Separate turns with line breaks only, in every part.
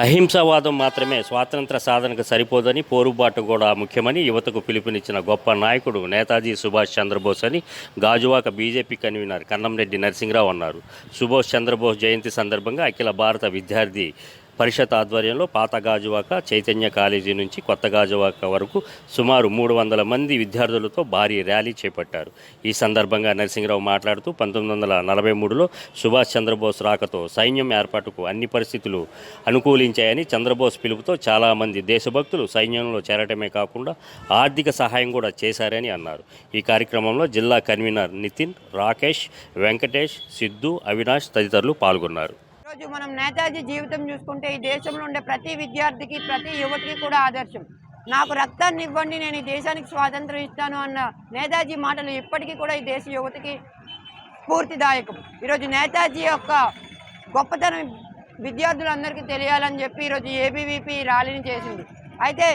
అహింసావాదం మాత్రమే స్వాతంత్ర సాధనకు సరిపోదని పోరుబాటు కూడా ముఖ్యమని యువతకు పిలుపునిచ్చిన గొప్ప నాయకుడు నేతాజీ సుభాష్ చంద్రబోస్ అని గాజువాక బీజేపీ కన్వీనర్ కన్నంరెడ్డి నరసింహరావు అన్నారు. సుభాష్ చంద్రబోస్ జయంతి సందర్భంగా అఖిల భారత విద్యార్థి పరిషత్ ఆధ్వర్యంలో పాత గాజువాక చైతన్య కాలేజీ నుంచి కొత్త గాజువాక వరకు సుమారు మూడు వందల మంది విద్యార్థులతో భారీ ర్యాలీ చేపట్టారు. ఈ సందర్భంగా నరసింహరావు మాట్లాడుతూ పంతొమ్మిది వందల నలభై మూడులో సుభాష్ చంద్రబోస్ రాకతో సైన్యం ఏర్పాటుకు అన్ని పరిస్థితులు అనుకూలించాయని చంద్రబోస్ పిలుపుతో చాలామంది దేశభక్తులు సైన్యంలో చేరటమే కాకుండా ఆర్థిక సహాయం కూడా చేశారని అన్నారు. ఈ కార్యక్రమంలో జిల్లా కన్వీనర్ నితిన్ రాకేష్ వెంకటేష్ సిద్ధు అవినాష్ తదితరులు పాల్గొన్నారు.
ఈరోజు మనం నేతాజీ జీవితం చూసుకుంటే ఈ దేశంలో ఉండే ప్రతి విద్యార్థికి ప్రతి యువతికి కూడా ఆదర్శం. నాకు రక్తాన్ని ఇవ్వండి నేను ఈ దేశానికి స్వాతంత్రం ఇస్తాను అన్న నేతాజీ మాటలు ఇప్పటికీ కూడా ఈ దేశ యువతికి స్ఫూర్తిదాయకం. ఈరోజు నేతాజీ యొక్క గొప్పతనం విద్యార్థులందరికీ తెలియాలని చెప్పి ఈరోజు ఏబీవీపీ ర్యాలీని చేసింది. అయితే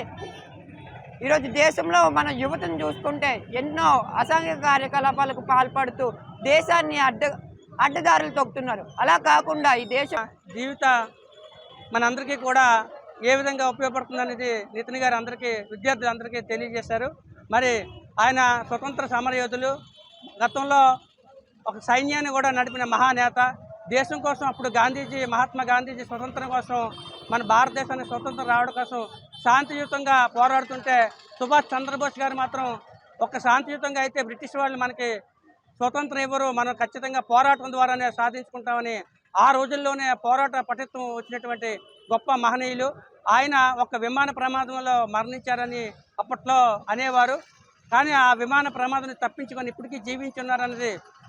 ఈరోజు దేశంలో మన యువతను చూసుకుంటే ఎన్నో అసాంఘిక కార్యకలాపాలకు పాల్పడుతూ దేశాన్ని అడ్డ అడ్డదారులు తొక్కుతున్నారు. అలా కాకుండా ఈ దేశ
జీవిత మనందరికీ కూడా ఏ విధంగా ఉపయోగపడుతుంది అనేది నితిన్ గారు అందరికీ విద్యార్థులందరికీ తెలియజేశారు. మరి ఆయన స్వతంత్ర సమరయోధులు గతంలో ఒక సైన్యాన్ని కూడా నడిపిన మహానేత దేశం కోసం అప్పుడు గాంధీజీ మహాత్మా గాంధీజీ స్వతంత్రం కోసం మన భారతదేశానికి స్వతంత్రం రావడం కోసం శాంతియుతంగా పోరాడుతుంటే సుభాష్ చంద్రబోస్ గారు మాత్రం ఒక శాంతియుతంగా అయితే బ్రిటిష్ వాళ్ళు మనకి స్వతంత్రం ఎవరు మనం ఖచ్చితంగా పోరాటం ద్వారానే సాధించుకుంటామని ఆ రోజుల్లోనే పోరాట పటిత్వం వచ్చినటువంటి గొప్ప మహనీయులు. ఆయన ఒక విమాన ప్రమాదంలో మరణించారని అప్పట్లో అనేవారు. కానీ ఆ విమాన ప్రమాదాన్ని తప్పించుకొని ఇప్పటికీ జీవించున్నారన్నది